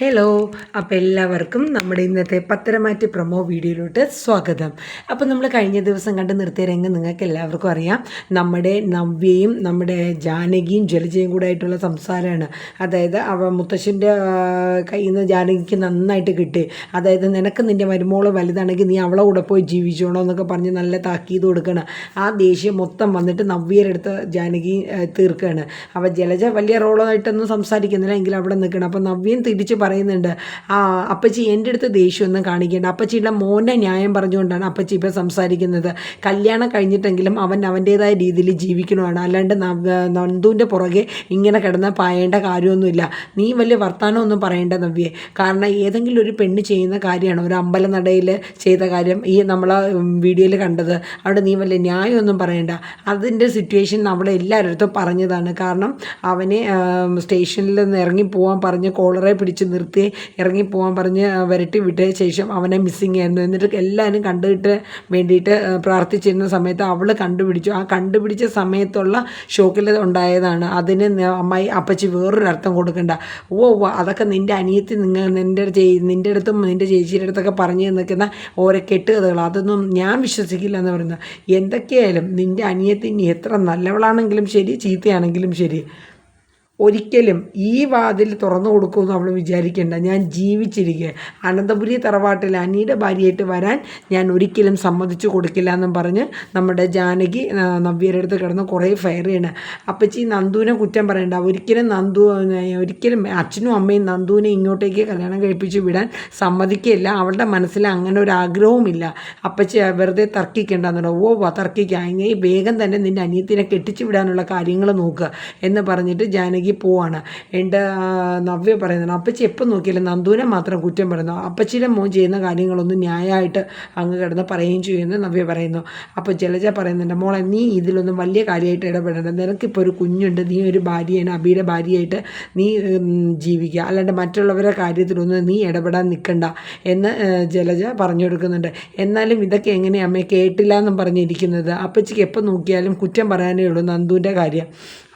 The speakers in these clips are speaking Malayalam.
ഹലോ അപ്പോൾ എല്ലാവർക്കും നമ്മുടെ ഇന്നത്തെ പത്തരമാറ്റ് പ്രൊമോ വീഡിയോയിലോട്ട് സ്വാഗതം. അപ്പോൾ നമ്മൾ കഴിഞ്ഞ ദിവസം കണ്ട് നിർത്തിയ രംഗം നിങ്ങൾക്ക് എല്ലാവർക്കും അറിയാം. നമ്മുടെ നവ്യയും നമ്മുടെ ജാനകിയും ജലജയും കൂടെ ആയിട്ടുള്ള സംസാരമാണ് അതായത് അവ മുത്തശ്ശന്റെ കയ്യിൽ നിന്ന് ജാനകിക്ക് നന്നായിട്ട് കിട്ടി. അതായത് നിനക്ക് നിന്റെ മരുമോൾ വലുതാണെങ്കിൽ നീ അവളെ കൂടെ പോയി ജീവിച്ചോണോ എന്നൊക്കെ പറഞ്ഞ് നല്ല താക്കീത് കൊടുക്കണം. ആ ദേഷ്യം മൊത്തം വന്നിട്ട് നവ്യരെടുത്ത് ജാനകി തീർക്കുകയാണ് അപ്പോൾ ജലജ വലിയ റോളായിട്ടൊന്നും സംസാരിക്കുന്നില്ല എങ്കിലും അവിടെ നിൽക്കണം. അപ്പോൾ നവ്യൻ തിരിച്ച് പറയുന്നുണ്ട് അപ്പച്ചി എന്റെ അടുത്ത് ദേഷ്യമൊന്നും കാണിക്കേണ്ട. അപ്പച്ചിയുടെ മോനെ ന്യായം പറഞ്ഞുകൊണ്ടാണ് അപ്പച്ചി ഇപ്പോൾ സംസാരിക്കുന്നത്. കല്യാണം കഴിഞ്ഞിട്ടെങ്കിലും അവൻ അവന്റേതായ രീതിയിൽ ജീവിക്കണമാണ്. അല്ലാണ്ട് നന്ദുവിന്റെ പുറകെ ഇങ്ങനെ കിടന്ന് പായേണ്ട കാര്യമൊന്നുമില്ല. നീ വലിയ വർത്തമാനമൊന്നും പറയേണ്ട നവ്യെ. കാരണം ഏതെങ്കിലും ഒരു പെണ്ണ് ചെയ്യുന്ന കാര്യമാണ്. ഒരു അമ്പലനടയിൽ ചെയ്ത കാര്യം ഈ നമ്മൾ വീഡിയോയിൽ കണ്ടത്. അവിടെ നീ വലിയ ന്യായമൊന്നും പറയണ്ട. അതിന്റെ സിറ്റുവേഷൻ നമ്മളെ എല്ലാവരുടെ അടുത്തും പറഞ്ഞതാണ്. കാരണം അവനെ സ്റ്റേഷനിൽ നിന്ന് ഇറങ്ങി പോകാൻ പറഞ്ഞ് കോളറെ പിടിച്ച് നിർത്തി ഇറങ്ങിപ്പോകാൻ പറഞ്ഞ് വരട്ടി വിട്ട ശേഷം അവനെ മിസ്സിങ് ആയിരുന്നു. എന്നിട്ട് എല്ലാവരും കണ്ടിട്ട് വേണ്ടിയിട്ട് പ്രാർത്ഥിച്ചിരുന്ന സമയത്ത് അവൾ കണ്ടുപിടിച്ചു. ആ കണ്ടുപിടിച്ച സമയത്തുള്ള ഷോക്കിൽ ഉണ്ടായതാണ്. അതിന് അമ്മായി അപ്പച്ചി വേറൊരു അർത്ഥം കൊടുക്കണ്ട. ഓ ഓ അതൊക്കെ നിന്റെ അനിയത്തി നിങ്ങൾ നിന്റെ നിന്റെ അടുത്തും നിന്റെ ചേച്ചിയുടെ അടുത്തൊക്കെ പറഞ്ഞു നിൽക്കുന്ന ഓരോ കെട്ടുകഥകൾ അതൊന്നും ഞാൻ വിശ്വസിക്കില്ല എന്ന് പറയുന്നത്. എന്തൊക്കെയായാലും നിന്റെ അനിയത്തി ഇനി എത്ര നല്ലവളാണെങ്കിലും ശരി ചീത്തയാണെങ്കിലും ശരി. ഒരിക്കലും ഈ വാതിൽ തുറന്നു കൊടുക്കുമെന്ന് അവൾ വിചാരിക്കേണ്ട. ഞാൻ ജീവിച്ചിരിക്കുക അനന്തപുരി തറവാട്ടിൽ അനിയുടെ ഭാര്യയായിട്ട് വരാൻ ഞാൻ ഒരിക്കലും സമ്മതിച്ചു കൊടുക്കില്ല എന്നും പറഞ്ഞ് നമ്മുടെ ജാനകി നവ്യരുടെ അടുത്ത് കിടന്ന് കുറേ ഫയർ ചെയ്യണം. അപ്പച്ചി നന്ദുവിനെ കുറ്റം പറയണ്ട. ഒരിക്കലും നന്ദു ഒരിക്കലും അച്ഛനും അമ്മയും നന്ദുവിനെ ഇങ്ങോട്ടേക്ക് കല്യാണം കഴിപ്പിച്ച് വിടാൻ സമ്മതിക്കില്ല അവളുടെ മനസ്സിൽ അങ്ങനെ ഒരു ആഗ്രഹവുമില്ല അപ്പച്ചി വെറുതെ തർക്കിക്കേണ്ടെന്നുണ്ടോ ഓ തർക്കിക്കുക അങ്ങനെ വേഗം തന്നെ നിന്റെ അനിയത്തിനെ കെട്ടിച്ചു വിടാനുള്ള കാര്യങ്ങൾ നോക്കുക എന്ന് പറഞ്ഞിട്ട് ജാനകി ഒഴുകി പോവാണ്. എന്റെ നവ്യ പറയുന്നത് അപ്പച്ചി എപ്പം നോക്കിയാലും നന്ദുവിനെ മാത്രം കുറ്റം പറയുന്നു. അപ്പച്ചിയുടെ മോൻ ചെയ്യുന്ന കാര്യങ്ങളൊന്നും ന്യായമായിട്ട് അങ്ങ് കിടന്ന് പറയുകയും ചെയ്യുമെന്ന് നവ്യ പറയുന്നു. അപ്പോൾ ജലജ പറയുന്നുണ്ട് മോളെ നീ ഇതിലൊന്നും വലിയ കാര്യമായിട്ട് ഇടപെടേണ്ട. നിനക്കിപ്പോൾ ഒരു കുഞ്ഞുണ്ട്. നീ ഒരു ഭാര്യയാണ്. അബിയുടെ ഭാര്യയായിട്ട് നീ ജീവിക്കുക. അല്ലാണ്ട് മറ്റുള്ളവരുടെ കാര്യത്തിലൊന്നും നീ ഇടപെടാൻ നിൽക്കണ്ട. എന്ന് ജലജ പറഞ്ഞു കൊടുക്കുന്നുണ്ട്. എന്നാലും ഇതൊക്കെ എങ്ങനെയാണ് അമ്മയെ കേട്ടില്ല എന്നും പറഞ്ഞിരിക്കുന്നത്. അപ്പച്ചിക്ക് എപ്പോൾ നോക്കിയാലും കുറ്റം പറയാനേ ഉള്ളൂ നന്ദുവിന്റെ കാര്യം.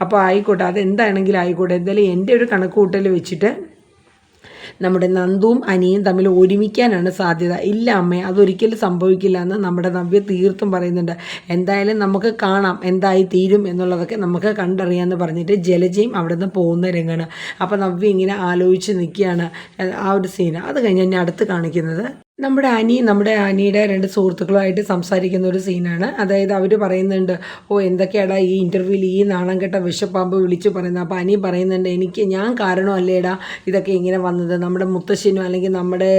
അപ്പോൾ ആയിക്കോട്ടെ അതെന്താണെങ്കിലും ആയിക്കോട്ടെ. എന്തായാലും എന്റെ ഒരു കണക്ക് കൂട്ടൽ വെച്ചിട്ട് നമ്മുടെ നന്ദുവും അനിയും തമ്മിൽ ഒരുമിക്കാനാണ് സാധ്യത. ഇല്ല അമ്മേ അതൊരിക്കലും സംഭവിക്കില്ല എന്ന് നമ്മുടെ നവ്യ തീർത്തും പറയുന്നുണ്ട്. എന്തായാലും നമുക്ക് കാണാം എന്തായി തീരും എന്നുള്ളതൊക്കെ നമുക്ക് കണ്ടറിയാമെന്ന് പറഞ്ഞിട്ട് ജലജയും അവിടെ നിന്ന് പോകുന്ന രംഗമാണ് അപ്പോൾ നവ്യ ഇങ്ങനെ ആലോചിച്ച് നിൽക്കുകയാണ് ആ ഒരു സീൻ അത് കഴിഞ്ഞ് ഞാൻ അടുത്ത് കാണിക്കുന്നത് നമ്മുടെ അനി നമ്മുടെ അനിയുടെ രണ്ട് സുഹൃത്തുക്കളുമായിട്ട് സംസാരിക്കുന്ന ഒരു സീനാണ്. അതായത് അവർ പറയുന്നുണ്ട് ഓ എന്തൊക്കെയാടാ ഈ ഇന്റർവ്യൂവിൽ ഈ നാണം കെട്ട വിഷപ്പാമ്പ് വിളിച്ചു പറയുന്നത്? അപ്പോൾ അനി പറയുന്നുണ്ട് എനിക്ക് ഞാൻ കാരണമല്ലേടാ ഇതൊക്കെ ഇങ്ങനെ വന്നത്? നമ്മുടെ മുത്തശ്ശിനും അല്ലെങ്കിൽ നമ്മുടെ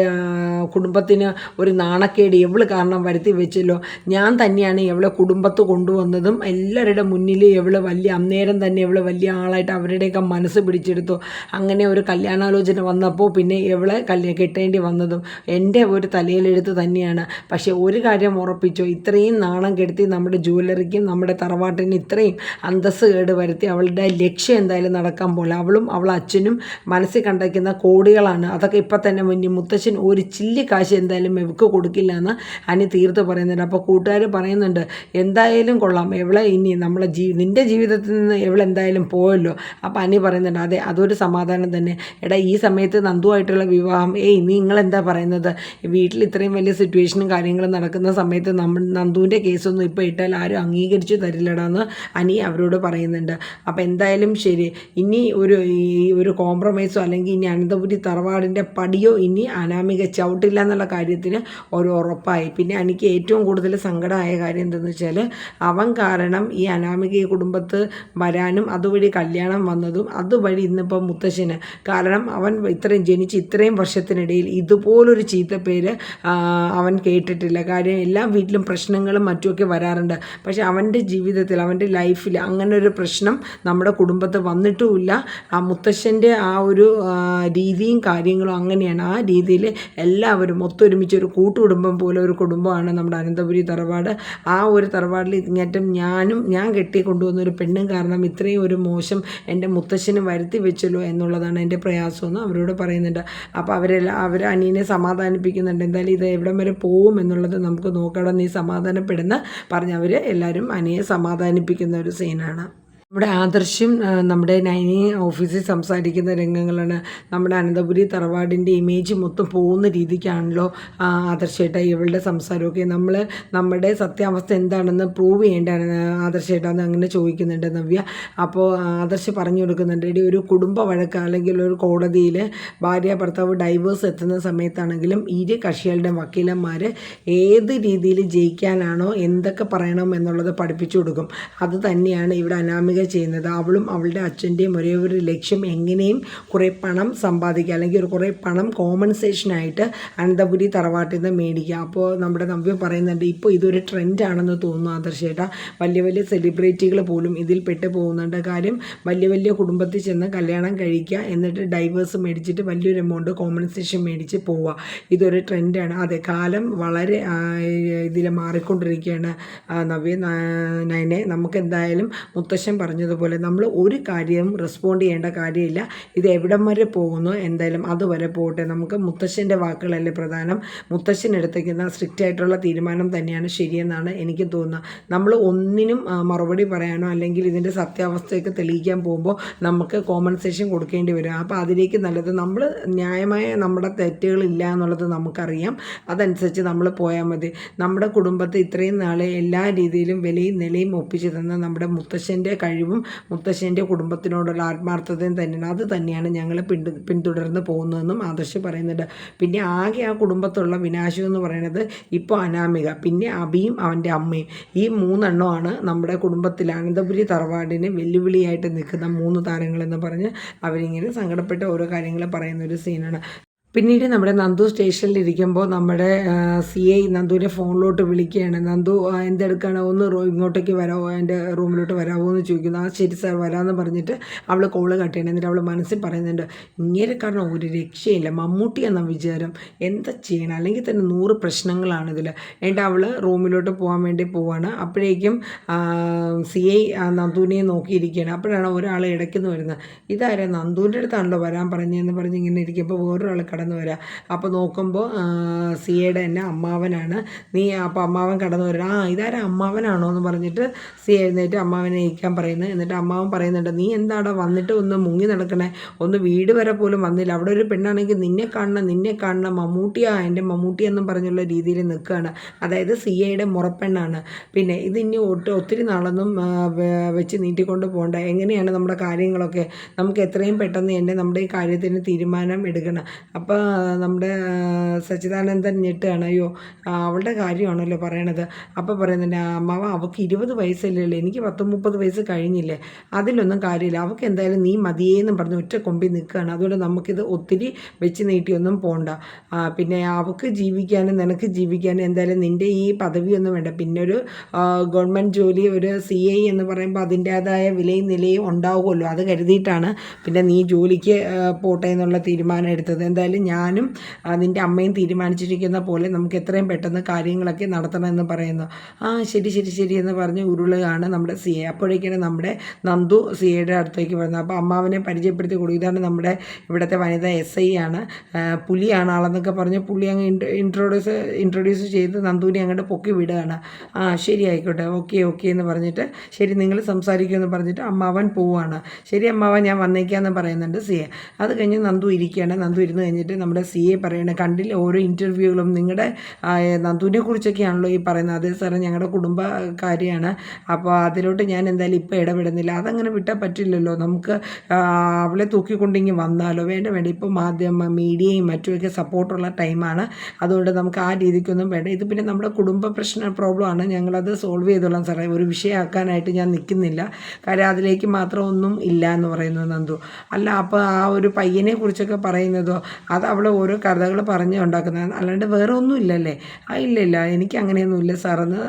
കുടുംബത്തിന് ഒരു നാണക്കേട് എവൾ കാരണം വരുത്തി വെച്ചല്ലോ? ഞാൻ തന്നെയാണ് എവളെ കുടുംബത്ത് കൊണ്ടുവന്നതും എല്ലാവരുടെ മുന്നിൽ എവൾ വലിയ അന്നേരം തന്നെ എവൾ വലിയ ആളായിട്ട് അവരുടെയൊക്കെ മനസ്സ് പിടിച്ചെടുത്തു. അങ്ങനെ ഒരു കല്യാണാലോചന വന്നപ്പോൾ പിന്നെ എവളെ കല്യാണം കെട്ടേണ്ടി വന്നതും എന്റെ ഒരു ഒരു തലയിലെഴുത്ത് തന്നെയാണ്. പക്ഷേ ഒരു കാര്യം ഉറപ്പിച്ചോ ഇത്രയും നാണം കെടുത്തി നമ്മുടെ ജ്വല്ലറിക്കും നമ്മുടെ തറവാട്ടിന് ഇത്രയും അന്തസ് കേട് വരുത്തി അവളുടെ ലക്ഷ്യം എന്തായാലും നടക്കാൻ പോലെ അവളും അവൾ അച്ഛനും മനസ്സിൽ കണ്ടയ്ക്കുന്ന കോടികളാണ്. അതൊക്കെ ഇപ്പം തന്നെ മുന്നിൽ മുത്തച്ഛൻ ഒരു ചില്ലി കാശ് എന്തായാലും മെവക്ക് കൊടുക്കില്ല എന്ന് അനി തീർത്ത് പറയുന്നുണ്ട്. അപ്പോൾ കൂട്ടുകാർ പറയുന്നുണ്ട് എന്തായാലും കൊള്ളാം. എവളെ ഇനി നമ്മളെ ജീ നിന്റെ ജീവിതത്തിൽ നിന്ന് എവളെന്തായാലും പോയല്ലോ. അപ്പോൾ അനി പറയുന്നുണ്ട് അതെ അതൊരു സമാധാനം തന്നെ. എടാ ഈ സമയത്ത് നന്ദുവായിട്ടുള്ള വിവാഹം ഏയ് നീ നിങ്ങളെന്താ പറയുന്നത്? വീട്ടിൽ ഇത്രയും വലിയ സിറ്റുവേഷനും കാര്യങ്ങളും നടക്കുന്ന സമയത്ത് നമ്മൾ നന്ദുവിന്റെ കേസൊന്നും ഇപ്പോൾ ഇട്ടാൽ ആരും അംഗീകരിച്ചു തരില്ലടാന്ന് അനി അവരോട് പറയുന്നുണ്ട്. അപ്പോൾ എന്തായാലും ശരി. ഇനി ഒരു ഈ ഒരു കോംപ്രമൈസോ അല്ലെങ്കിൽ ഇനി അനന്തപുരി തറവാടിന്റെ പടിയോ ഇനി അനാമിക ചവിട്ടില്ല എന്നുള്ള കാര്യത്തിന് ഒരു ഉറപ്പായി. പിന്നെ എനിക്ക് ഏറ്റവും കൂടുതൽ സങ്കടമായ കാര്യം എന്താണെന്ന് വെച്ചാൽ അവൻ കാരണം ഈ അനാമിക കുടുംബത്ത് വരാനും അതുവഴി കല്യാണം വന്നതും അതുവഴി ഇന്നിപ്പോൾ മുത്തശ്ശന്. കാരണം അവൻ ഇത്രയും ജനിച്ച് ഇത്രയും വർഷത്തിനിടയിൽ ഇതുപോലൊരു ചീത്ത പേര് അവൻ കേട്ടിട്ടില്ല. കാര്യം എല്ലാ വീട്ടിലും പ്രശ്നങ്ങളും മറ്റുമൊക്കെ വരാറുണ്ട്. പക്ഷേ അവന്റെ ജീവിതത്തിൽ അവന്റെ ലൈഫിൽ അങ്ങനെ ഒരു പ്രശ്നം നമ്മുടെ കുടുംബത്ത് വന്നിട്ടുമില്ല. ആ മുത്തശ്ശന്റെ ആ ഒരു രീതിയും കാര്യങ്ങളും അങ്ങനെയാണ്. ആ രീതിയിൽ എല്ലാവരും ഒത്തൊരുമിച്ച് ഒരു കൂട്ടുകുടുംബം പോലെ ഒരു കുടുംബമാണ് നമ്മുടെ അനന്തപുരി തറവാട്. ആ ഒരു തറവാടിൽ ഇങ്ങേറ്റം ഞാനും ഞാൻ കെട്ടി കൊണ്ടുവന്ന ഒരു പെണ്ണും കാരണം ഇത്രയും ഒരു മോശം എന്റെ മുത്തശ്ശന് വരുത്തി വെച്ചല്ലോ എന്നുള്ളതാണ് എന്റെ പ്രയാസമെന്ന് അവരോട് പറയുന്നുണ്ട്. അപ്പോൾ അവരെല്ലാം അവർ അനിയനെ സമാധാനിപ്പിക്കുന്നുണ്ട്. എന്തായാലും ഇത് എവിടം വരെ പോവും എന്നുള്ളത് നമുക്ക് നോക്കണം. നീ സമാധാനപ്പെടുന്ന പറഞ്ഞവർ എല്ലാവരും അനിയെ സമാധാനിപ്പിക്കുന്ന ഒരു സീനാണ് നമ്മുടെ ആദർശം നമ്മുടെ നൈനി ഓഫീസിൽ സംസാരിക്കുന്ന രംഗങ്ങളാണ്. നമ്മുടെ അനന്തപുരി തറവാടിന്റെ ഇമേജ് മൊത്തം പോകുന്ന രീതിക്കാണല്ലോ ആദർശേട്ട ഇവളുടെ സംസാരമൊക്കെ. നമ്മൾ നമ്മുടെ സത്യാവസ്ഥ എന്താണെന്ന് പ്രൂവ് ചെയ്യേണ്ടതാണ് ആദർശേട്ട എന്ന് അങ്ങനെ ചോദിക്കുന്നുണ്ട് നവ്യ. അപ്പോൾ ആദർശ് പറഞ്ഞു കൊടുക്കുന്നുണ്ട് ഇടി ഒരു കുടുംബ വഴക്ക് അല്ലെങ്കിൽ ഒരു കോടതിയിൽ ഭാര്യ ഭർത്താവ് ഡൈവേഴ്സ് എത്തുന്ന സമയത്താണെങ്കിലും ഇരു കക്ഷികളുടെ വക്കീലന്മാർ ഏത് രീതിയിൽ ജയിക്കാനാണോ എന്തൊക്കെ പറയണം എന്നുള്ളത് പഠിപ്പിച്ചു കൊടുക്കും. അത് തന്നെയാണ് ഇവിടെ അനാമിക ചെയ്യുന്നത്. അവളും അവളുടെ അച്ഛന്റെയും ഒരേ ഒരു ലക്ഷ്യം എങ്ങനെയും കുറേ പണം സമ്പാദിക്കുക അല്ലെങ്കിൽ ഒരു കുറേ പണം കോമ്പൻസേഷനായിട്ട് അനന്തപുരി തറവാട്ടിൽ നിന്ന് മേടിക്കുക. അപ്പോൾ നമ്മുടെ നവ്യ പറയുന്നുണ്ട് ഇപ്പോൾ ഇതൊരു ട്രെൻഡാണെന്ന് തോന്നുന്നു ആദർശേട്ടാ വലിയ വലിയ സെലിബ്രിറ്റികൾ പോലും ഇതിൽ പെട്ട് പോകുന്നുണ്ട്. കാര്യം വലിയ വലിയ കുടുംബത്തിൽ ചെന്ന് കല്യാണം കഴിക്കുക എന്നിട്ട് ഡൈവേഴ്സ് മേടിച്ചിട്ട് വലിയൊരു എമൗണ്ട് കോമ്പൻസേഷൻ മേടിച്ച് പോവുക. ഇതൊരു ട്രെൻഡാണ് അതെ കാലം വളരെ ഇതിൽ മാറിക്കൊണ്ടിരിക്കുകയാണ് നവ്യ നയനെ. നമുക്ക് എന്തായാലും മുത്തശ്ശൻ പറഞ്ഞതുപോലെ നമ്മൾ ഒരു കാര്യവും റെസ്പോണ്ട് ചെയ്യേണ്ട കാര്യമില്ല. ഇത് എവിടം വരെ പോകുന്നു എന്തായാലും അതുവരെ പോകട്ടെ നമുക്ക് മുത്തശ്ശന്റെ വാക്കുകളല്ലേ പ്രധാനം. മുത്തശ്ശൻ എടുത്തേക്കുന്ന സ്ട്രിക്റ്റ് ആയിട്ടുള്ള തീരുമാനം തന്നെയാണ് ശരിയെന്നാണ് എനിക്ക് തോന്നുന്നത്. നമ്മൾ ഒന്നിനും മറുപടി പറയാനോ അല്ലെങ്കിൽ ഇതിന്റെ സത്യാവസ്ഥയൊക്കെ തെളിയിക്കാൻ പോകുമ്പോൾ നമുക്ക് കോമ്പൻസേഷൻ കൊടുക്കേണ്ടി വരും. അപ്പോൾ അതിലേക്ക് നല്ലത് നമ്മൾ ന്യായമായ നമ്മുടെ തെറ്റുകളില്ല എന്നുള്ളത് നമുക്കറിയാം. അതനുസരിച്ച് നമ്മൾ പോയാൽ മതി. നമ്മുടെ കുടുംബത്തെ ഇത്രയും നാളെ എല്ലാ രീതിയിലും വിലയും നിലയും ഒപ്പിച്ചു തന്ന നമ്മുടെ മുത്തശ്ശന്റെ കഴിവും മുത്തശ്ശന്റെ കുടുംബത്തിനോടുള്ള ആത്മാർത്ഥതയും തന്നെയാണ്. അത് തന്നെയാണ് ഞങ്ങൾ പിന്തു പിന്തുടർന്ന് പോകുന്നതെന്നും ആദർശ് പറയുന്നുണ്ട്. പിന്നെ ആകെ ആ കുടുംബത്തുള്ള വിനാശം എന്ന് പറയുന്നത് ഇപ്പോൾ അനാമിക പിന്നെ അബിയും അവന്റെ അമ്മയും. ഈ മൂന്നെണ്ണമാണ് നമ്മുടെ കുടുംബത്തിൽ അനന്തപുരി തറവാടിന് വെല്ലുവിളിയായിട്ട് നിൽക്കുന്ന മൂന്ന് താരങ്ങളെന്ന് പറഞ്ഞ് അവരിങ്ങനെ സങ്കടപ്പെട്ട ഓരോ കാര്യങ്ങൾ പറയുന്ന ഒരു സീനാണ്. പിന്നീട് നമ്മുടെ നന്ദു സ്റ്റേഷനിൽ ഇരിക്കുമ്പോൾ നമ്മുടെ സി ഐ നന്ദുവിനെ ഫോണിലോട്ട് വിളിക്കുകയാണ്. നന്ദു എന്തെടുക്കാണ്? ഒന്ന് ഇങ്ങോട്ടേക്ക് വരാമോ എന്റെ റൂമിലോട്ട് വരാമോ എന്ന് ചോദിക്കുന്നു. ആ ശരി സാർ വരാമെന്ന് പറഞ്ഞിട്ട് അവൾ കോൾ കട്ട് എന്നിട്ട് അവൾ മനസ്സിൽ പറയുന്നുണ്ട് ഇങ്ങനെ കാരണം ഒരു രക്ഷയില്ല. മമ്മൂട്ടി എന്ന വിചാരം എന്താ ചെയ്യണം? അല്ലെങ്കിൽ തന്നെ നൂറ് പ്രശ്നങ്ങളാണ് ഇതിൽ എന്നിട്ട് അവൾ റൂമിലോട്ട് പോകാൻ വേണ്ടി പോവാണ്. അപ്പോഴേക്കും സി ഐ നന്ദുവിനെ നോക്കിയിരിക്കുകയാണ്. അപ്പോഴാണ് ഒരാൾ ഇടയ്ക്കുന്ന് വരുന്നത്. ഇതാരാ? നന്ദുവിന്റെ അടുത്താണല്ലോ വരാൻ പറഞ്ഞതെന്ന് പറഞ്ഞ് ഇങ്ങനെ ഇരിക്കുമ്പോൾ വേറൊരാൾ കടന്നു വരാം. അപ്പോൾ നോക്കുമ്പോൾ സിയയുടെ തന്നെ അമ്മാവനാണ്. നീ അപ്പോൾ അമ്മാവൻ കടന്നു വരിക ആ ഇതാരാ അമ്മാവനാണോ എന്ന് പറഞ്ഞിട്ട് സി എഴുന്നേറ്റ് അമ്മാവനെ ഇരിക്കാൻ പറയുന്നത്. എന്നിട്ട് അമ്മാവൻ പറയുന്നുണ്ട് നീ എന്താടാ വന്നിട്ട് ഒന്ന് മുങ്ങി നടക്കണേ? ഒന്ന് വീട് വരെ പോലും വന്നില്ല. അവിടെ ഒരു പെണ്ണാണെങ്കിൽ നിന്നെ കാണണം നിന്നെ കാണണം. മമ്മൂട്ടിയാ എന്റെ മമ്മൂട്ടി എന്നും പറഞ്ഞുള്ള രീതിയിൽ നിൽക്കുകയാണ്. അതായത് സി ഐയുടെ മുറപ്പെണ്ണാണ്. പിന്നെ ഇത് ഇനി ഒട്ട് ഒത്തിരി നാളൊന്നും വെച്ച് നീട്ടിക്കൊണ്ട് പോകണ്ട. എങ്ങനെയാണ് നമ്മുടെ കാര്യങ്ങളൊക്കെ? നമുക്ക് എത്രയും പെട്ടെന്ന് തന്നെ നമ്മുടെ ഈ കാര്യത്തിന് തീരുമാനം എടുക്കണം. അപ്പോൾ നമ്മുടെ ആ, സച്ചിദാനന്ദൻ ഞെട്ടുകയാണ് അയ്യോ അവളുടെ കാര്യമാണല്ലോ പറയണത്. അപ്പോൾ പറയുന്നുണ്ട് "ആ, അമ്മാവ അവൾക്ക് ഇരുപത് വയസ്സല്ലേ എനിക്ക് പത്ത് മുപ്പത് വയസ്സ് കഴിഞ്ഞില്ലേ. അതിലൊന്നും കാര്യമില്ല. അവൾക്ക് എന്തായാലും നീ മതിയേന്നും പറഞ്ഞ് ഒറ്റ കൊമ്പി നിൽക്കുകയാണ്. അതുകൊണ്ട് നമുക്കിത് ഒത്തിരി വെച്ച് നീട്ടിയൊന്നും പോകണ്ട ആ, പിന്നെ അവൾക്ക് ജീവിക്കാനും നിനക്ക് ജീവിക്കാനും എന്തായാലും നിന്റെ ഈ പദവിയൊന്നും വേണ്ട. പിന്നെ ഒരു ഗവൺമെന്റ് ജോലി ഒരു സി ഐ എന്ന് പറയുമ്പോൾ അതിന്റേതായ വിലയും നിലയും ഉണ്ടാവുമല്ലോ. അത് കരുതിയിട്ടാണ് പിന്നെ നീ ജോലിക്ക് പോട്ടെ എന്നുള്ള തീരുമാനം എടുത്തത്. എന്തായാലും ഞാനും നിന്റെ അമ്മയും തീരുമാനിച്ചിരിക്കുന്ന പോലെ നമുക്ക് എത്രയും പെട്ടെന്ന് കാര്യങ്ങളൊക്കെ നടത്തണമെന്ന് പറയുന്നു. ആ ശരി ശരി ശരി എന്ന് പറഞ്ഞ് ഉരുളുകയാണ് നമ്മുടെ സി എ. അപ്പോഴേക്കാണ് നമ്മുടെ നന്ദു സി എയുടെ അടുത്തേക്ക് വരുന്നത്. അപ്പോൾ അമ്മാവനെ പരിചയപ്പെടുത്തി കൊടുക്കും. ഇതാണ് നമ്മുടെ ഇവിടുത്തെ വനിത എസ് ഐ ആണ്. പുലിയാണ് ആളെന്നൊക്കെ പറഞ്ഞ് പുള്ളി അങ്ങ് ഇൻട്രോഡ്യൂസ് ഇൻട്രൊഡ്യൂസ് ചെയ്ത് നന്ദുവിനെ അങ്ങോട്ട് പൊക്കി വിടുകയാണ്. ആ ശരി ആയിക്കോട്ടെ. ഓക്കെ ഓക്കെ എന്ന് പറഞ്ഞിട്ട് ശരി നിങ്ങൾ സംസാരിക്കുമെന്ന് പറഞ്ഞിട്ട് അമ്മാവൻ പോവുകയാണ്. ശരി അമ്മാവൻ ഞാൻ വന്നേക്കാന്ന് പറയുന്നുണ്ട് സി എ. അത് കഴിഞ്ഞ് നന്ദു ഇരിക്കുകയാണ്. നന്ദു ഇരുന്ന് കഴിഞ്ഞിട്ട് നമ്മുടെ സി എ പറയുന്നത് കണ്ടില്ല ഓരോ ഇന്റർവ്യൂകളും നിങ്ങളുടെ നന്ദുവിനെ കുറിച്ചൊക്കെയാണല്ലോ ഈ പറയുന്നത്. അതേ സാറേ ഞങ്ങളുടെ കുടുംബ കാര്യമാണ്. അപ്പോൾ അതിലോട്ട് ഞാൻ എന്തായാലും ഇപ്പോൾ ഇടപെടുന്നില്ല. അതങ്ങനെ വിട്ടാൽ പറ്റില്ലല്ലോ. നമുക്ക് അവളെ തൂക്കിക്കൊണ്ടിങ്ങി വന്നാലോ? വേണ്ട വേണ്ട. ഇപ്പോൾ മാധ്യമ മീഡിയയും മറ്റുമൊക്കെ സപ്പോർട്ടുള്ള ടൈമാണ് അതുകൊണ്ട് നമുക്ക് ആ രീതിക്കൊന്നും വേണ്ട. ഇത് പിന്നെ നമ്മുടെ കുടുംബ പ്രശ്ന പ്രോബ്ലമാണ് ഞങ്ങളത് സോൾവ് ചെയ്തോളാം സാറേ ഒരു വിഷയമാക്കാനായിട്ട് ഞാൻ നിൽക്കുന്നില്ല. കാര്യം അതിലേക്ക് മാത്രം ഒന്നും ഇല്ല എന്ന് പറയുന്നത് നന്ദു. അല്ല അപ്പോൾ ആ ഒരു പയ്യനെ കുറിച്ചൊക്കെ പറയുന്നതോ അത് അവൾ ഓരോ കഥകൾ പറഞ്ഞ് ഉണ്ടാക്കുന്നത്. അല്ലാണ്ട് വേറെ ഒന്നും ഇല്ലല്ലേ? ആ ഇല്ല ഇല്ല എനിക്ക് അങ്ങനെയൊന്നും ഇല്ല സാറെന്ന്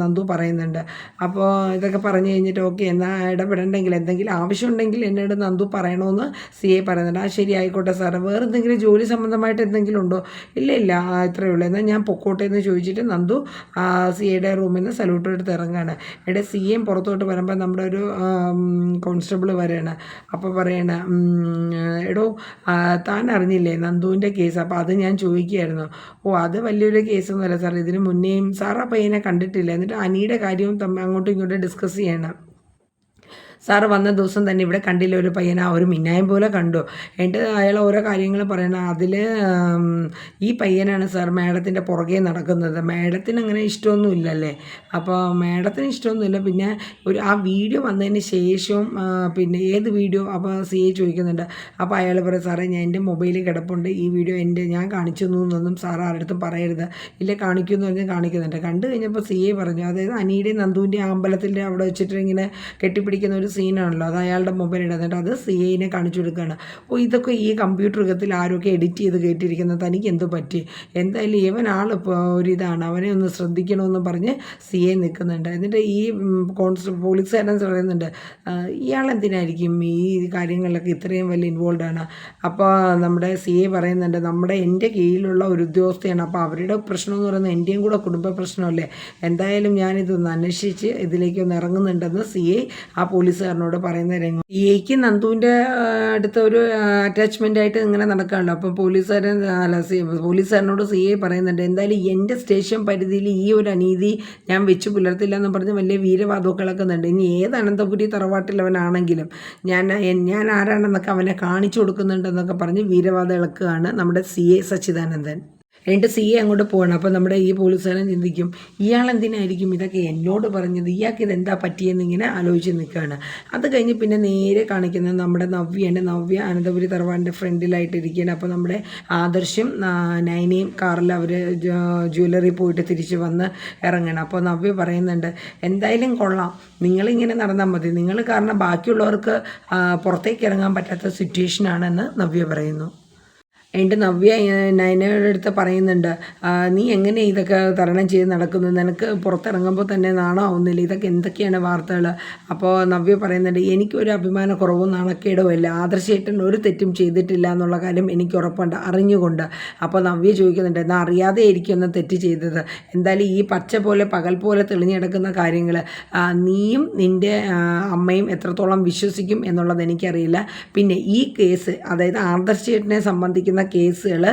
നന്ദു പറയുന്നുണ്ട്. അപ്പോൾ ഇതൊക്കെ പറഞ്ഞു കഴിഞ്ഞിട്ട് ഓക്കെ എന്നാൽ ഇടപെടണ്ടെങ്കിൽ എന്തെങ്കിലും ആവശ്യമുണ്ടെങ്കിൽ എന്നോട് നന്ദു പറയണമെന്ന് സി എ പറയുന്നുണ്ട്. ആ ശരി ആയിക്കോട്ടെ സാറ്. വേറെ എന്തെങ്കിലും ജോലി സംബന്ധമായിട്ട് എന്തെങ്കിലും ഉണ്ടോ? ഇല്ല ഇല്ല ഇത്രയേ ഉള്ളൂ. എന്നാൽ ഞാൻ പൊക്കോട്ടെ എന്ന് ചോദിച്ചിട്ട് നന്ദു സി എയുടെ റൂമിൽ നിന്ന് സല്യൂട്ട് എടുത്ത് ഇറങ്ങുകയാണ് ഇവിടെ സി എം പുറത്തോട്ട് വരുമ്പോൾ നമ്മുടെ ഒരു കോൺസ്റ്റബിൾ വരെയാണ് അപ്പോൾ പറയണ എടോ താൻ അറിഞ്ഞില്ലേ? നന്ദുവിന്റെ കേസ്. അപ്പോൾ അത് ഞാൻ ചോദിക്കുകയായിരുന്നു. ഓ അത് വലിയൊരു കേസൊന്നുമല്ല സാർ ഇതിന് മുന്നേയും സാർ ആ പയ്യനെ കണ്ടിട്ടില്ല. എന്നിട്ട് അനിയുടെ കാര്യവും തമ്മിൽ അങ്ങോട്ടും ഇങ്ങോട്ടും ഡിസ്കസ് ചെയ്യണം സാറ് വന്ന ദിവസം തന്നെ ഇവിടെ കണ്ടില്ല ഒരു പയ്യനെ ആ ഒരു മിന്നായം പോലെ കണ്ടു. എന്നിട്ട് അയാൾ ഓരോ കാര്യങ്ങൾ പറയണം അതിൽ ഈ പയ്യനാണ് സാർ മാഡത്തിന്റെ പുറകെ നടക്കുന്നത്. മാഡത്തിന് അങ്ങനെ ഇഷ്ടമൊന്നും ഇല്ലല്ലേ? അപ്പോൾ മാഡത്തിന് ഇഷ്ടമൊന്നുമില്ല പിന്നെ ഒരു ആ വീഡിയോ വന്നതിന് ശേഷവും പിന്നെ ഏത് വീഡിയോ? അപ്പോൾ സി എ ചോദിക്കുന്നുണ്ട്. അപ്പോൾ അയാൾ പറയും സാറേ ഞാൻ എന്റെ മൊബൈലിൽ കിടപ്പുണ്ട്. ഈ വീഡിയോ എന്റെ ഞാൻ കാണിച്ചു എന്നൊന്നും സാർ ആരുടെ പറയരുത്. ഇല്ല കാണിക്കുമെന്ന് പറഞ്ഞ് കാണിക്കുന്നുണ്ട്. കണ്ടു കഴിഞ്ഞപ്പോൾ സി എ പറഞ്ഞു അതായത് അനിയുടെയും നന്ദുവിന്റെ അമ്പലത്തിന്റെ അവിടെ വെച്ചിട്ട് ഇങ്ങനെ കെട്ടിപ്പിടിക്കുന്ന ഒരു സീനാണല്ലോ അത് അയാളുടെ മൊബൈൽ ഇടുന്നിട്ട് അത് സി ഐനെ കാണിച്ചു കൊടുക്കുകയാണ്. അപ്പോൾ ഇതൊക്കെ ഈ കമ്പ്യൂട്ടർ യുഗത്തിൽ ആരൊക്കെ എഡിറ്റ് ചെയ്ത് കയറ്റിയിരിക്കുന്നത് തനിക്ക് എന്ത് പറ്റി? എന്തായാലും ഇവൻ ആൾ ഒരിതാണ് അവനെ ഒന്ന് ശ്രദ്ധിക്കണമെന്ന് പറഞ്ഞ് സി ഐ നിൽക്കുന്നുണ്ട്. എന്നിട്ട് ഈ കോൺസ്റ്റബിൾ പോലീസുകാരൻ പറയുന്നുണ്ട് "ആ, ഇയാൾ എന്തിനായിരിക്കും ഈ കാര്യങ്ങളിലൊക്കെ ഇത്രയും വലിയ ഇൻവോൾവ് ആണ്? അപ്പോൾ നമ്മുടെ സി ഐ പറയുന്നുണ്ട് നമ്മുടെ എന്റെ കീഴിലുള്ള ഒരു ഉദ്യോഗസ്ഥയാണ്. അപ്പോൾ അവരുടെ പ്രശ്നം എന്ന് പറയുന്നത് എന്റെയും കൂടെ കുടുംബ പ്രശ്നമല്ലേ? എന്തായാലും ഞാനിതൊന്ന് അന്വേഷിച്ച് ഇതിലേക്ക് ഒന്ന് ഇറങ്ങുന്നുണ്ടെന്ന് സി ആ പോലീസുകാരനോട് പറയുന്ന രംഗം. നന്ദുവിന്റെ അടുത്ത ഒരു അറ്റാച്ച്മെന്റ് ആയിട്ട് ഇങ്ങനെ നടക്കാണല്ലോ അപ്പോൾ പോലീസുകാരൻ അല്ല സി പോലീസുകാരനോട് സി ഐ പറയുന്നുണ്ട് എന്തായാലും എന്റെ സ്റ്റേഷൻ പരിധിയിൽ ഈ ഒരു അനീതി ഞാൻ വെച്ച് പുലർത്തില്ല എന്ന് പറഞ്ഞ് വലിയ വീരവാദമൊക്കെ കിളക്കുന്നുണ്ട്. ഇനി ഏത് അനന്തപുരി തറവാട്ടിലവനാണെങ്കിലും ഞാൻ ഞാൻ ആരാണെന്നൊക്കെ അവനെ കാണിച്ചു കൊടുക്കുന്നുണ്ടെന്നൊക്കെ പറഞ്ഞ് വീരവാദം ഇളക്കുകയാണ് നമ്മുടെ സി എ സച്ചിദാനന്ദൻ. എന്നിട്ട് സി എ അങ്ങോട്ട് പോകണം. അപ്പോൾ നമ്മുടെ ഈ പോലീസുകാരൻ ചിന്തിക്കും ഇയാൾ എന്തിനായിരിക്കും ഇതൊക്കെ എന്നോട് പറഞ്ഞത്? ഇയാൾക്ക് ഇതെന്താ പറ്റിയെന്ന് ഇങ്ങനെ ആലോചിച്ച് നിൽക്കുകയാണ്. അത് കഴിഞ്ഞ് പിന്നെ നേരെ കാണിക്കുന്നത് നമ്മുടെ നവ്യാണ്. നവ്യ അനന്തപുരി തറവാടിന്റെ ഫ്രണ്ടിലായിട്ട് ഇരിക്കുകയാണ് അപ്പോൾ നമ്മുടെ ആദർശം നൈനയും കാറിൽ അവർ ജ്വല്ലറി പോയിട്ട് തിരിച്ച് വന്ന് ഇറങ്ങണം. അപ്പോൾ നവ്യ പറയുന്നുണ്ട് എന്തായാലും കൊള്ളാം. നിങ്ങളിങ്ങനെ നടന്നാൽ മതി. നിങ്ങൾ കാരണം ബാക്കിയുള്ളവർക്ക് പുറത്തേക്ക് ഇറങ്ങാൻ പറ്റാത്ത സിറ്റുവേഷനാണെന്ന് നവ്യ പറയുന്നു. എന്റെ നവ്യ നയനയുടെ അടുത്ത് പറയുന്നുണ്ട് നീ എങ്ങനെ ഇതൊക്കെ തരണം ചെയ്ത് നടക്കുന്നത് നിനക്ക് പുറത്തിറങ്ങുമ്പോൾ തന്നെ നാണമാവുന്നില്ല ഇതൊക്കെ എന്തൊക്കെയാണ് വാർത്തകൾ അപ്പോൾ നവ്യ പറയുന്നുണ്ട് എനിക്കൊരു അഭിമാന കുറവും നാണക്കേടോ ഇല്ല. ആദർശേട്ടൻ ഒരു തെറ്റും ചെയ്തിട്ടില്ല എന്നുള്ള കാര്യം എനിക്ക് ഉറപ്പുണ്ട് അറിഞ്ഞുകൊണ്ട്. അപ്പോൾ നവ്യ ചോദിക്കുന്നുണ്ട് എന്നാൽ അറിയാതെ ആയിരിക്കുമെന്ന് തെറ്റ് ചെയ്തത്? എന്തായാലും ഈ പച്ച പോലെ പകൽ പോലെ തെളിഞ്ഞെടുക്കുന്ന കാര്യങ്ങൾ നീയും നിന്റെ അമ്മയും എത്രത്തോളം വിശ്വസിക്കും എന്നുള്ളത് എനിക്കറിയില്ല. പിന്നെ ഈ കേസ് അതായത് ആദർശേട്ടനെ സംബന്ധിക്കുന്ന കേസുകൾ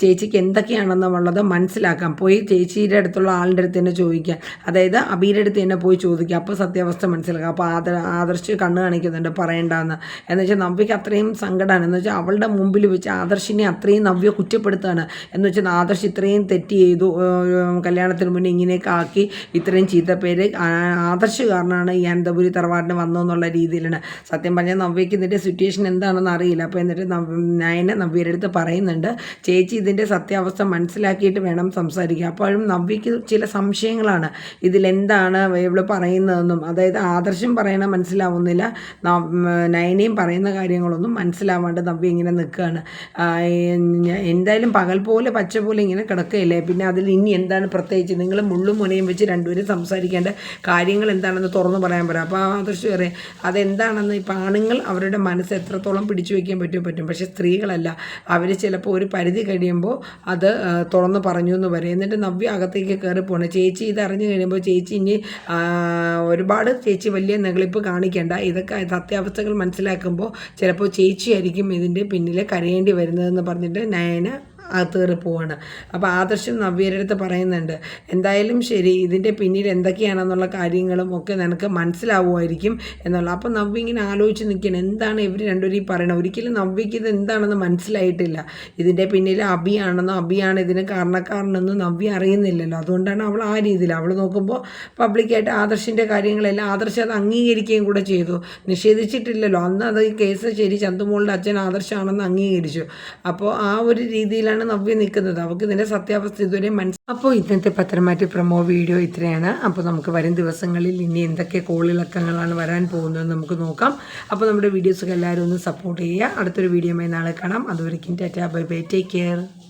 ചേച്ചിക്ക് എന്തൊക്കെയാണെന്നുള്ളത് മനസ്സിലാക്കാം. പോയി ചേച്ചിയുടെ അടുത്തുള്ള ആളുടെ അടുത്ത് തന്നെ ചോദിക്കാം. അതായത് അബീന്റെ അടുത്ത് തന്നെ പോയി ചോദിക്കുക അപ്പോൾ സത്യാവസ്ഥ മനസ്സിലാക്കാം. അപ്പോൾ ആദർ ആദർശ് കണ്ണ് കാണിക്കുന്നുണ്ട് പറയേണ്ടതെന്ന് എന്ന് വെച്ചാൽ നവ്യക്ക് അത്രയും സങ്കടമാണ് എന്ന് വെച്ചാൽ അവളുടെ മുമ്പിൽ വെച്ച് ആദർശിനെ അത്രയും നവ്യ കുറ്റപ്പെടുത്തുകയാണ് എന്ന് വെച്ചാൽ ആദർശ് ഇത്രയും തെറ്റ് ചെയ്തു. കല്യാണത്തിന് മുന്നേ ഇങ്ങനെയൊക്കെ ആക്കി ഇത്രയും ചീത്ത പേര് ആദർശ് കാരണമാണ് ഈ അനന്തപുരി തറവാടിന് വന്നതെന്നുള്ള രീതിയിലാണ്. സത്യം പറഞ്ഞാൽ നവ്യക്ക് ഇതിന്റെ സിറ്റുവേഷൻ എന്താണെന്ന് അറിയില്ല. അപ്പോൾ എന്നിട്ട് നയനെ നവ്യയുടെ പറയുന്നുണ്ട് ചേച്ചി ഇതിന്റെ സത്യാവസ്ഥ മനസ്സിലാക്കിയിട്ട് വേണം സംസാരിക്കാൻ. അപ്പോഴും നവ്യക്ക് ചില സംശയങ്ങളാണ്. ഇതിലെന്താണ് ഇവൾ പറയുന്നതെന്നും അതായത് ആദർശം പറയണ മനസ്സിലാവുന്നില്ല നയനയും പറയുന്ന കാര്യങ്ങളൊന്നും മനസ്സിലാവാണ്ട് നവ്യ ഇങ്ങനെ നിൽക്കുകയാണ് എന്തായാലും പകൽ പോലെ പച്ച പോലെ ഇങ്ങനെ കിടക്കുകയില്ലേ പിന്നെ അതിൽ ഇനി എന്താണ് പ്രത്യേകിച്ച്? നിങ്ങൾ മുള്ളും മുനയും വെച്ച് രണ്ടുപേരും സംസാരിക്കേണ്ട കാര്യങ്ങൾ എന്താണെന്ന് തുറന്നു പറയാൻ പറയാം അപ്പോൾ ആദർശ് പറയും അതെന്താണെന്ന് ഇപ്പം ആണുങ്ങൾ അവരുടെ മനസ്സ് എത്രത്തോളം പിടിച്ചു വയ്ക്കാൻ പറ്റും. പക്ഷേ സ്ത്രീകളല്ല അവർ ചിലപ്പോൾ ഒരു പരിധി കഴിയുമ്പോൾ അത് തുറന്ന് പറഞ്ഞു എന്ന് പറയും. എന്നിട്ട് നവ്യ അകത്തേക്ക് കയറി പോകണം ചേച്ചി ഇത് അറിഞ്ഞു കഴിയുമ്പോൾ ചേച്ചി ഇനി ഒരുപാട് ചേച്ചി വലിയ നെകളിപ്പ് കാണിക്കേണ്ട. ഇതൊക്കെ സത്യാവസ്ഥകൾ മനസ്സിലാക്കുമ്പോൾ ചിലപ്പോൾ ചേച്ചിയായിരിക്കും ഇതിന്റെ പിന്നിൽ കരയേണ്ടി വരുന്നതെന്ന് പറഞ്ഞിട്ട് നയന അകത്ത് പോവാണ്. അപ്പോൾ ആദർശം നവ്യരടുത്ത് പറയുന്നുണ്ട് എന്തായാലും ശരി ഇതിന്റെ പിന്നിൽ എന്തൊക്കെയാണെന്നുള്ള കാര്യങ്ങളും ഒക്കെ നിനക്ക് മനസ്സിലാവുമായിരിക്കും എന്നുള്ള അപ്പോൾ നവ്യ ഇങ്ങനെ ആലോചിച്ച് നിൽക്കണം എന്താണ് ഇവർ രണ്ടുപേരും ഈ പറയണത്? ഒരിക്കലും നവ്യക്ക് ഇത് എന്താണെന്ന് മനസ്സിലായിട്ടില്ല. ഇതിന്റെ പിന്നിൽ അബിയാണെന്നോ അബിയാണ് ഇതിന് കാരണക്കാരനെന്നോ നവ്യ അറിയുന്നില്ലല്ലോ. അതുകൊണ്ടാണ് അവൾ ആ രീതിയിൽ അവൾ നോക്കുമ്പോൾ പബ്ലിക്കായിട്ട് ആദർശിന്റെ കാര്യങ്ങളെല്ലാം ആദർശം അത് അംഗീകരിക്കുകയും കൂടെ ചെയ്തു. നിഷേധിച്ചിട്ടില്ലല്ലോ. അന്ന് അത് കേസ് ശരി ചന്തുമോളുടെ അച്ഛൻ ആദർശമാണെന്ന് അംഗീകരിച്ചു. അപ്പോൾ ആ ഒരു രീതിയിലാണ് നവ്യ നിൽക്കുന്നത്. അവൾക്ക് ഇതിന്റെ സത്യാവസ്ഥ ഇതുവരെ മനസ്സിലാക്കി അപ്പോൾ ഇന്നത്തെ പത്രമാറ്റി പ്രമോ വീഡിയോ ഇത്രയാണ്. അപ്പോൾ നമുക്ക് വരും ദിവസങ്ങളിൽ ഇനി എന്തൊക്കെ കോളിളക്കങ്ങളാണ് വരാൻ പോകുന്നതെന്ന് നമുക്ക് നോക്കാം. അപ്പോൾ നമ്മുടെ വീഡിയോസൊക്കെ എല്ലാവരും ഒന്ന് സപ്പോർട്ട് ചെയ്യുക. അടുത്തൊരു വീഡിയോയുമായി നാളെ കാണാം. അതുവരെയ്ക്കും tata. Bye bye. Take care